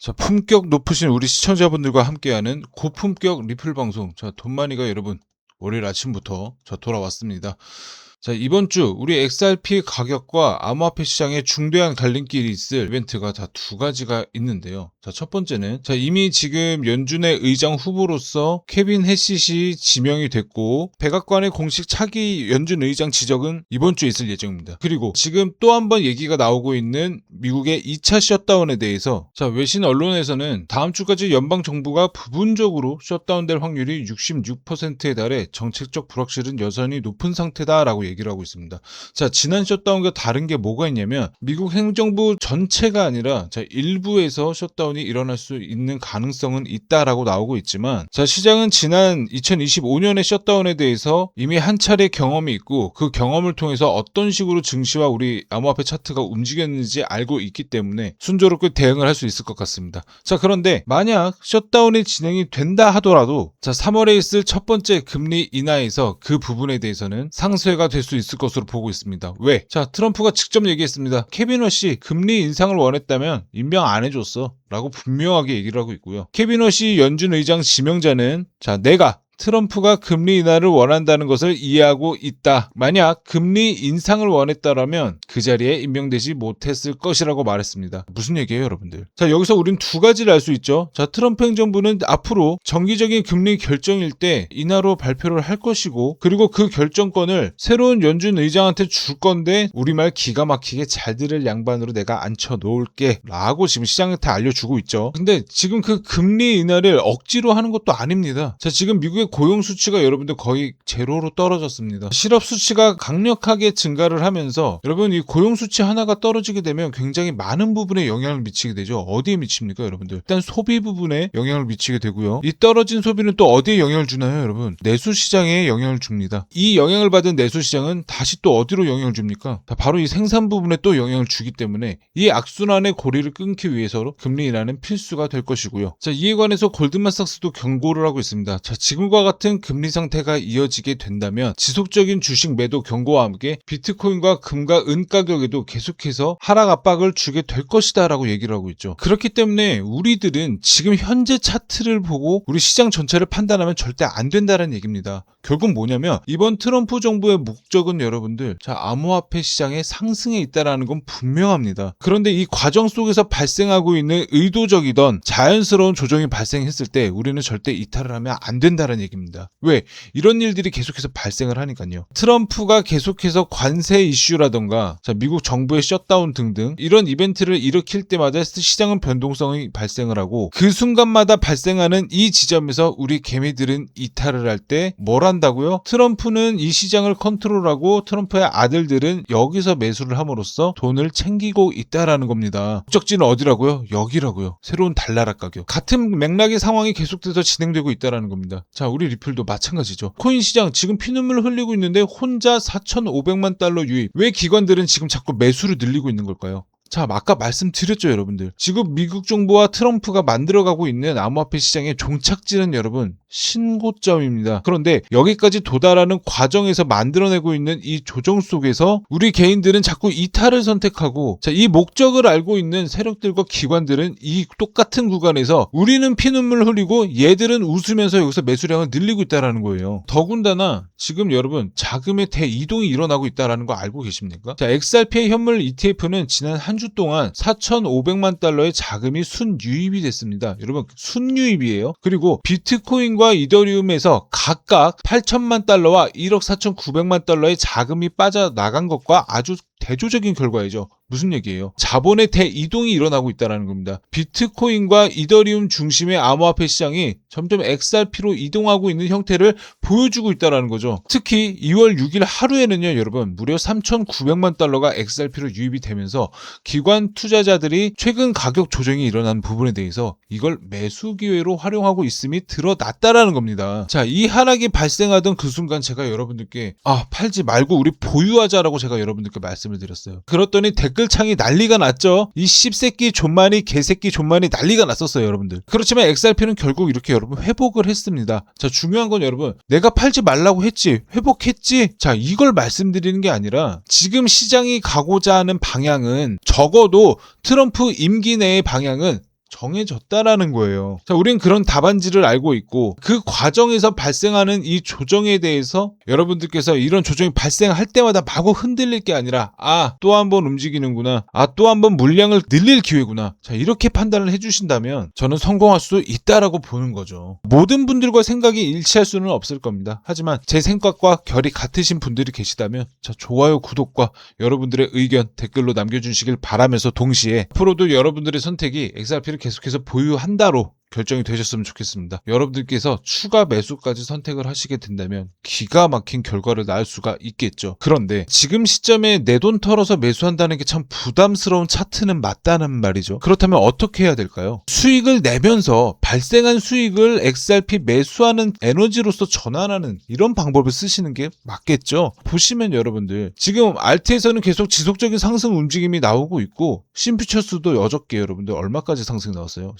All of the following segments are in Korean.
자, 품격 높으신 우리 시청자분들과 함께하는 고품격 리플 방송. 자, 돈마니가 여러분, 월요일 아침부터 저 돌아왔습니다. 자, 이번 주 우리 XRP 가격과 암호화폐 시장에 중대한 갈림길이 있을 이벤트가 다 두 가지가 있는데요. 자, 첫 번째는 자, 이미 지금 연준의 의장 후보로서 케빈 해시시 지명이 됐고 백악관의 공식 차기 연준 의장 지적은 이번 주에 있을 예정입니다. 그리고 지금 또 한 번 얘기가 나오고 있는 미국의 2차 셧다운에 대해서 자, 외신 언론에서는 다음 주까지 연방 정부가 부분적으로 셧다운될 확률이 66%에 달해 정책적 불확실은 여전히 높은 상태다라고 얘기를 하고 있습니다. 자, 지난 셧다운과 다른 게 뭐가 있냐면 미국 행정부 전체가 아니라 자, 일부에서 셧다운 이 일어날 수 있는 가능성은 있다라고 나오고 있지만 자, 시장은 지난 2025년의 셧다운에 대해서 이미 한 차례 경험이 있고 그 경험을 통해서 어떤 식으로 증시와 우리 암호화폐 차트가 움직였는지 알고 있기 때문에 순조롭게 대응을 할 수 있을 것 같습니다. 자, 그런데 만약 셧다운이 진행이 된다 하더라도 자, 3월에 있을 첫 번째 금리 인하에서 그 부분에 대해서는 상쇄가 될 수 있을 것으로 보고 있습니다. 왜? 자, 트럼프가 직접 얘기했습니다. 케빈 워시 금리 인상을 원했다면 임명 안 해줬어. 라고 분명하게 얘기를 하고 있고요. 케빈 워시 연준 의장 지명자는 자, 내가 트럼프가 금리 인하를 원한다는 것을 이해하고 있다. 만약 금리 인상을 원했다라면 그 자리에 임명되지 못했을 것이라고 말했습니다. 무슨 얘기예요, 여러분들? 자, 여기서 우린 두 가지를 알 수 있죠. 자, 트럼프 행정부는 앞으로 정기적인 금리 결정일 때 인하로 발표를 할 것이고, 그리고 그 결정권을 새로운 연준 의장한테 줄 건데, 우리말 기가 막히게 잘 들을 양반으로 내가 앉혀 놓을게. 라고 지금 시장한테 알려주고 있죠. 근데 지금 그 금리 인하를 억지로 하는 것도 아닙니다. 자, 지금 미국의 고용 수치가 여러분들 거의 제로로 떨어졌습니다. 실업 수치가 강력하게 증가를 하면서 여러분 이 고용 수치 하나가 떨어지게 되면 굉장히 많은 부분에 영향을 미치게 되죠. 어디에 미칩니까, 여러분들? 일단 소비 부분에 영향을 미치게 되고요. 이 떨어진 소비는 또 어디에 영향을 주나요, 여러분? 내수 시장에 영향을 줍니다. 이 영향을 받은 내수 시장은 다시 또 어디로 영향을 줍니까? 다 바로 이 생산 부분에 또 영향을 주기 때문에 이 악순환의 고리를 끊기 위해서 금리 인하는 필수가 될 것이고요. 자, 이에 관해서 골드만삭스도 경고를 하고 있습니다. 자, 지금과 같은 금리 상태가 이어지게 된다면 지속적인 주식 매도 경고와 함께 비트코인과 금과 은 가격에도 계속해서 하락 압박을 주게 될 것이다 라고 얘기를 하고 있죠. 그렇기 때문에 우리들은 지금 현재 차트를 보고 우리 시장 전체를 판단하면 절대 안 된다는 얘기입니다. 결국 뭐냐면 이번 트럼프 정부의 목적은 여러분들 자 암호화폐 시장의 상승에 있다라는 건 분명합니다. 그런데 이 과정 속에서 발생하고 있는 의도적이던 자연스러운 조정이 발생했을 때 우리는 절대 이탈을 하면 안 된다는 얘기 입니다. 왜? 이런 일들이 계속해서 발생을 하니까요. 트럼프가 계속해서 관세 이슈라던가 자 미국 정부의 셧다운 등등 이런 이벤트를 일으킬 때마다 시장은 변동성이 발생을 하고 그 순간마다 발생하는 이 지점에서 우리 개미들은 이탈을 할 때 뭘 한다고요? 트럼프는 이 시장을 컨트롤하고 트럼프의 아들들은 여기서 매수를 함으로써 돈을 챙기고 있다라는 겁니다. 목적지는 어디라고요? 여기라고요. 새로운 달나라 가격. 같은 맥락의 상황이 계속돼서 진행되고 있다라는 겁니다. 자, 우리 리플도 마찬가지죠. 코인 시장 지금 피눈물 흘리고 있는데 혼자 4,500만 달러 유입. 왜 기관들은 지금 자꾸 매수를 늘리고 있는 걸까요? 자, 아까 말씀드렸죠, 여러분들. 지금 미국 정부와 트럼프가 만들어가고 있는 암호화폐 시장의 종착지는 여러분, 신고점입니다. 그런데 여기까지 도달하는 과정에서 만들어내고 있는 이 조정 속에서 우리 개인들은 자꾸 이탈을 선택하고, 자, 이 목적을 알고 있는 세력들과 기관들은 이 똑같은 구간에서 우리는 피눈물 흘리고 얘들은 웃으면서 여기서 매수량을 늘리고 있다라는 거예요. 더군다나 지금 여러분, 자금의 대이동이 일어나고 있다라는 거 알고 계십니까? 자, XRP 현물 ETF는 지난 한 주 동안 4,500만 달러의 자금이 순유입이 됐습니다. 여러분, 순유입이에요. 그리고 비트코인 과 이더리움에서 각각 8천만 달러와 1억 4,900만 달러의 자금이 빠져나간 것과 아주 대조적인 결과이죠. 무슨 얘기예요? 자본의 대이동이 일어나고 있다는 겁니다. 비트코인과 이더리움 중심의 암호화폐 시장이 점점 XRP로 이동하고 있는 형태를 보여주고 있다는 거죠. 특히 2월 6일 하루에는요, 여러분, 무려 3,900만 달러가 XRP로 유입이 되면서 기관 투자자들이 최근 가격 조정이 일어난 부분에 대해서 이걸 매수 기회로 활용하고 있음이 드러났다라는 겁니다. 자, 이 하락이 발생하던 그 순간 제가 여러분들께 아, 팔지 말고 우리 보유하자라고 제가 여러분들께 말씀을 드렸어요. 그랬더니 댓글 창이 난리가 났죠. 이 씹새끼 존만이 개새끼 존만이 난리가 났었어요, 여러분들. 그렇지만 XRP는 결국 이렇게 여러분 회복을 했습니다. 자, 중요한 건 여러분, 내가 팔지 말라고 했지, 회복했지. 자, 이걸 말씀드리는 게 아니라 지금 시장이 가고자 하는 방향은 적어도 트럼프 임기 내의 방향은 정해졌다라는 거예요. 자, 우린 그런 답안지를 알고 있고 그 과정에서 발생하는 이 조정에 대해서 여러분들께서 이런 조정이 발생할 때마다 마구 흔들릴 게 아니라 아, 또 한 번 움직이는구나. 아, 또 한 번 물량을 늘릴 기회구나. 자, 이렇게 판단을 해 주신다면 저는 성공할 수 있다라고 보는 거죠. 모든 분들과 생각이 일치할 수는 없을 겁니다. 하지만 제 생각과 결이 같으신 분들이 계시다면 자, 좋아요, 구독과 여러분들의 의견 댓글로 남겨 주시길 바라면서 동시에 앞으로도 여러분들의 선택이 XRP를 계속해서 보유한다로 결정이 되셨으면 좋겠습니다. 여러분들께서 추가 매수까지 선택을 하시게 된다면 기가 막힌 결과를 낳을 수가 있겠죠. 그런데 지금 시점에 내 돈 털어서 매수한다는 게 참 부담스러운 차트는 맞다는 말이죠. 그렇다면 어떻게 해야 될까요? 수익을 내면서 발생한 수익을 XRP 매수하는 에너지로서 전환하는 이런 방법을 쓰시는 게 맞겠죠. 보시면 여러분들 지금 알트에서는 계속 지속적인 상승 움직임이 나오고 있고 심퓨처스도 여적게 여러분들 얼마까지 상승이 나왔어요?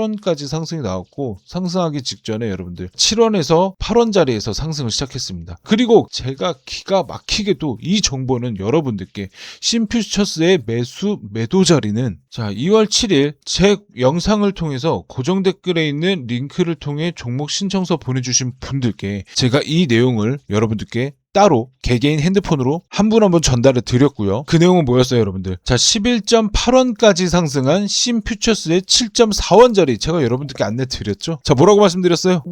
11.8원까지 상승이 나왔고 상승하기 직전에 여러분들 7원에서 8원 자리에서 상승을 시작했습니다. 그리고 제가 기가 막히게도 이 정보는 여러분들께 심퓨처스의 매수 매도 자리는 자 2월 7일 제 영상을 통해서 고정 댓글에 있는 링크를 통해 종목 신청서 보내주신 분들께 제가 이 내용을 여러분들께 따로 개개인 핸드폰으로 한 분 한 분 전달을 드렸고요. 그 내용은 뭐였어요, 여러분들? 자, 11.8원까지 상승한 심퓨처스의 7.4원짜리 제가 여러분들께 안내 드렸죠. 자, 뭐라고 말씀드렸어요?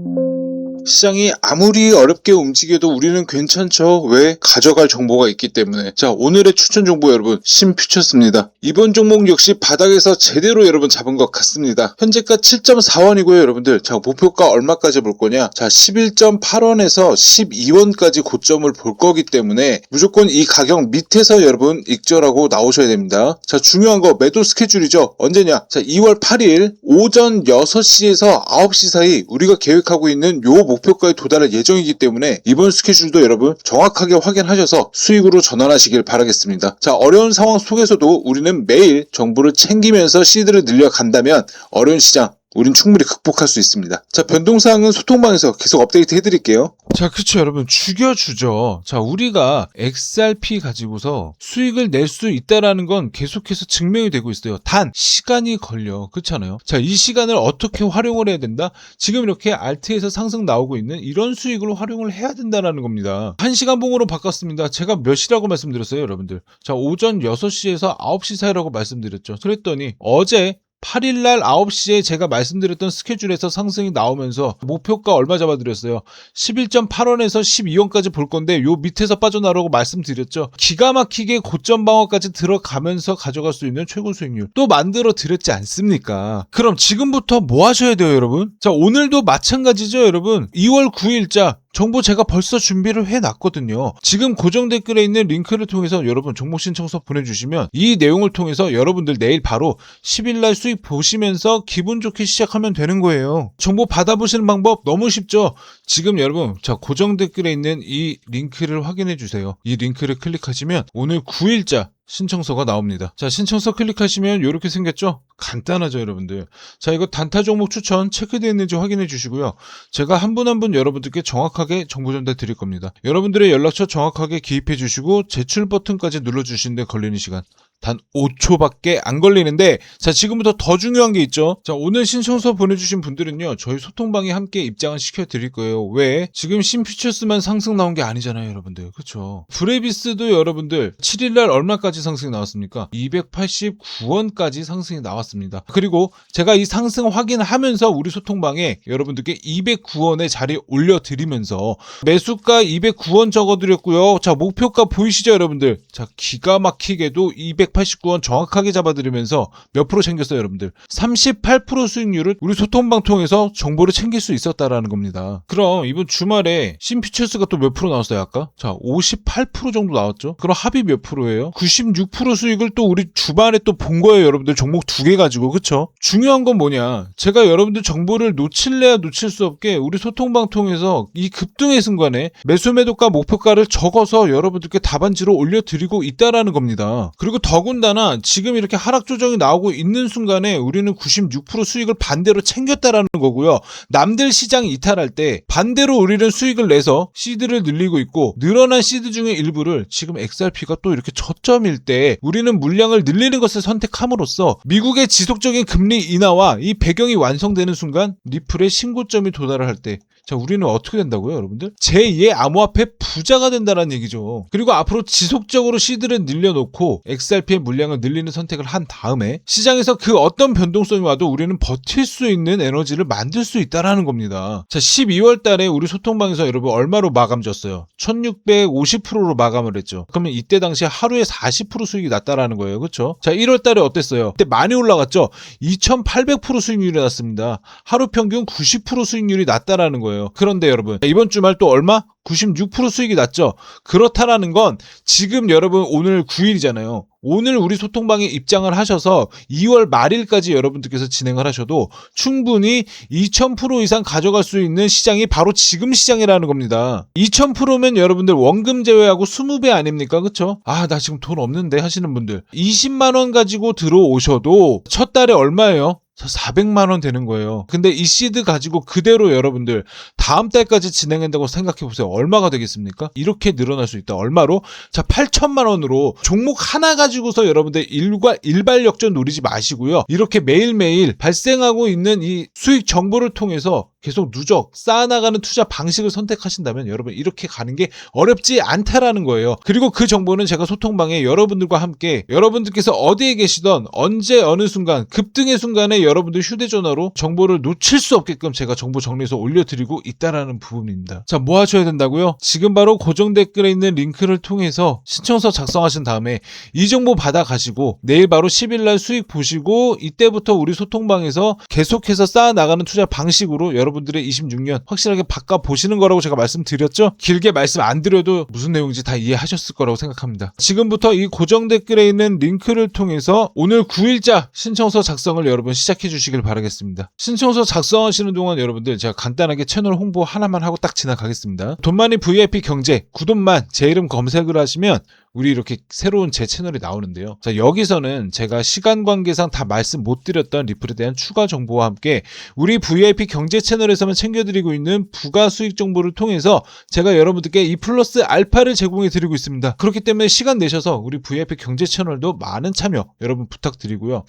시장이 아무리 어렵게 움직여도 우리는 괜찮죠. 왜? 가져갈 정보가 있기 때문에. 자, 오늘의 추천 정보 여러분, 심퓨처스입니다. 이번 종목 역시 바닥에서 제대로 여러분 잡은 것 같습니다. 현재가 7.4원이고요, 여러분들. 자, 목표가 얼마까지 볼 거냐? 자, 11.8원에서 12원까지 고점을 볼 거기 때문에 무조건 이 가격 밑에서 여러분 익절하고 나오셔야 됩니다. 자, 중요한 거 매도 스케줄이죠. 언제냐? 자, 2월 8일 오전 6시에서 9시 사이 우리가 계획하고 있는 요 목 표가에 도달할 예정이기 때문에 이번 스케줄도 여러분 정확하게 확인하셔서 수익으로 전환하시길 바라겠습니다. 자, 어려운 상황 속에서도 우리는 매일 정보를 챙기면서 시드를 늘려간다면 어려운 시장 우린 충분히 극복할 수 있습니다. 자, 변동사항은 소통방에서 계속 업데이트 해드릴게요. 자, 그쵸, 여러분. 죽여주죠. 자, 우리가 XRP 가지고서 수익을 낼 수 있다라는 건 계속해서 증명이 되고 있어요. 단, 시간이 걸려. 그렇잖아요. 자, 이 시간을 어떻게 활용을 해야 된다? 지금 이렇게 알트에서 상승 나오고 있는 이런 수익을 활용을 해야 된다라는 겁니다. 1시간 봉으로 바꿨습니다. 제가 몇 시라고 말씀드렸어요, 여러분들. 자, 오전 6시에서 9시 사이라고 말씀드렸죠. 그랬더니 어제 8일 날 9시에 제가 말씀드렸던 스케줄에서 상승이 나오면서 목표가 얼마 잡아드렸어요? 11.8원에서 12원까지 볼 건데 요 밑에서 빠져나오라고 말씀드렸죠. 기가 막히게 고점 방어까지 들어가면서 가져갈 수 있는 최고 수익률 또 만들어 드렸지 않습니까? 그럼 지금부터 뭐 하셔야 돼요, 여러분? 자, 오늘도 마찬가지죠, 여러분. 2월 9일자 정보 제가 벌써 준비를 해놨거든요. 지금 고정 댓글에 있는 링크를 통해서 여러분 종목 신청서 보내주시면 이 내용을 통해서 여러분들 내일 바로 10일날 수익 보시면서 기분 좋게 시작하면 되는 거예요. 정보 받아보시는 방법 너무 쉽죠? 지금 여러분 자 고정 댓글에 있는 이 링크를 확인해 주세요. 이 링크를 클릭하시면 오늘 9일자 신청서가 나옵니다. 자, 신청서 클릭하시면 이렇게 생겼죠? 간단하죠, 여러분들. 자, 이거 단타 종목 추천 체크되어 있는지 확인해 주시고요. 제가 한 분 한분 여러분들께 정확하게 정보 전달 드릴 겁니다. 여러분들의 연락처 정확하게 기입해 주시고 제출 버튼까지 눌러 주시는데 걸리는 시간 단 5초밖에 안 걸리는데 자 지금부터 더 중요한 게 있죠. 자 오늘 신청서 보내주신 분들은요 저희 소통방에 함께 입장을 시켜드릴 거예요. 왜? 지금 신퓨처스만 상승 나온 게 아니잖아요 여러분들. 그쵸? 브레비스도 여러분들 7일날 얼마까지 상승이 나왔습니까? 289원까지 상승이 나왔습니다. 그리고 제가 이 상승 확인하면서 우리 소통방에 여러분들께 209원의 자리 올려드리면서 매수가 209원 적어드렸고요. 자 목표가 보이시죠 여러분들? 자 기가 막히게도 200 289원 정확하게 잡아드리면서 몇 프로 챙겼어요, 여러분들? 38% 수익률을 우리 소통방 통해서 정보를 챙길 수 있었다라는 겁니다. 그럼 이번 주말에 심피처스가 또 몇 프로 나왔어요, 아까? 자, 58% 정도 나왔죠? 그럼 합이 몇 프로예요? 96% 수익을 또 우리 주말에 또 본 거예요, 여러분들. 종목 두 개 가지고, 그쵸? 중요한 건 뭐냐? 제가 여러분들 정보를 놓칠래야 놓칠 수 없게 우리 소통방 통해서 이 급등의 순간에 매수 매도가 목표가를 적어서 여러분들께 답안지로 올려드리고 있다라는 겁니다. 그리고 더 더군다나 지금 이렇게 하락 조정이 나오고 있는 순간에 우리는 96% 수익을 반대로 챙겼다라는 거고요. 남들 시장 이탈할 때 반대로 우리는 수익을 내서 시드를 늘리고 있고 늘어난 시드 중에 일부를 지금 XRP가 또 이렇게 저점일 때 우리는 물량을 늘리는 것을 선택함으로써 미국의 지속적인 금리 인하와 이 배경이 완성되는 순간 리플의 신고점이 도달을 할 때 자, 우리는 어떻게 된다고요, 여러분들? 제2의 암호화폐 부자가 된다는 얘기죠. 그리고 앞으로 지속적으로 시드를 늘려놓고 XRP의 물량을 늘리는 선택을 한 다음에 시장에서 그 어떤 변동성이 와도 우리는 버틸 수 있는 에너지를 만들 수 있다라는 겁니다. 자, 12월 달에 우리 소통방에서 여러분 얼마로 마감 줬어요? 1650%로 마감을 했죠. 그러면 이때 당시에 하루에 40% 수익이 났다라는 거예요. 그렇죠? 자, 1월 달에 어땠어요? 그때 많이 올라갔죠? 2800% 수익률이 났습니다. 하루 평균 90% 수익률이 났다라는 거예요. 그런데 여러분, 이번 주말 또 얼마? 96% 수익이 났죠. 그렇다라는 건 지금 여러분 오늘 9일이잖아요. 오늘 우리 소통방에 입장을 하셔서 2월 말일까지 여러분들께서 진행을 하셔도 충분히 2000% 이상 가져갈 수 있는 시장이 바로 지금 시장이라는 겁니다. 2000%면 여러분들 원금 제외하고 20배 아닙니까? 그쵸? 아, 나 지금 돈 없는데 하시는 분들. 20만원 가지고 들어오셔도 첫 달에 얼마예요? 400만 원 되는 거예요. 근데 이 시드 가지고 그대로 여러분들 다음 달까지 진행한다고 생각해 보세요. 얼마가 되겠습니까? 이렇게 늘어날 수 있다. 얼마로? 자, 8천만 원으로 종목 하나 가지고서 여러분들 일과 일발 역전 노리지 마시고요. 이렇게 매일매일 발생하고 있는 이 수익 정보를 통해서 계속 누적 쌓아나가는 투자 방식을 선택하신다면 여러분 이렇게 가는 게 어렵지 않다라는 거예요. 그리고 그 정보는 제가 소통방에 여러분들과 함께 여러분들께서 어디에 계시던 언제 어느 순간 급등의 순간에 여러분들 휴대전화로 정보를 놓칠 수 없게끔 제가 정보 정리해서 올려드리고 있다라는 부분입니다. 자, 뭐 하셔야 된다고요? 지금 바로 고정 댓글에 있는 링크를 통해서 신청서 작성하신 다음에 이 정보 받아가시고 내일 바로 10일날 수익 보시고 이때부터 우리 소통방에서 계속해서 쌓아나가는 투자 방식으로 여러분들의 26년 확실하게 바꿔 보시는 거라고 제가 말씀드렸죠? 길게 말씀 안 드려도 무슨 내용인지 다 이해하셨을 거라고 생각합니다. 지금부터 이 고정 댓글에 있는 링크를 통해서 오늘 9일자 신청서 작성을 여러분 시작 해 주시길 바라겠습니다. 신청서 작성하시는 동안 여러분들 제가 간단하게 채널 홍보 하나만 하고 딱 지나가겠습니다. 돈만이 VIP 경제 구돈만 제 이름 검색을 하시면 우리 이렇게 새로운 제 채널이 나오는데요. 자, 여기서는 제가 시간 관계상 다 말씀 못 드렸던 리플에 대한 추가 정보와 함께 우리 VIP 경제 채널에서만 챙겨드리고 있는 부가 수익 정보를 통해서 제가 여러분들께 이 플러스 알파를 제공해 드리고 있습니다. 그렇기 때문에 시간 내셔서 우리 VIP 경제 채널도 많은 참여 여러분 부탁드리고요.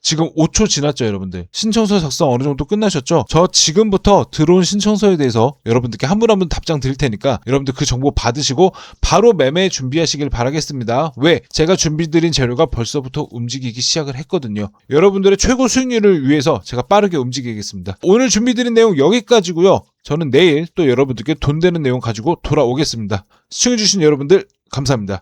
지금 5초 지났죠, 여러분들. 신청서 작성 어느 정도 끝나셨죠? 저 지금부터 들어온 신청서에 대해서 여러분들께 한 분 한 분 답장 드릴 테니까 여러분들 그 정보 받으시고 바로 매매 준비하시길 바라겠습니다. 왜? 제가 준비드린 재료가 벌써부터 움직이기 시작을 했거든요. 여러분들의 최고 수익률을 위해서 제가 빠르게 움직이겠습니다. 오늘 준비드린 내용 여기까지고요. 저는 내일 또 여러분들께 돈 되는 내용 가지고 돌아오겠습니다. 시청해주신 여러분들 감사합니다.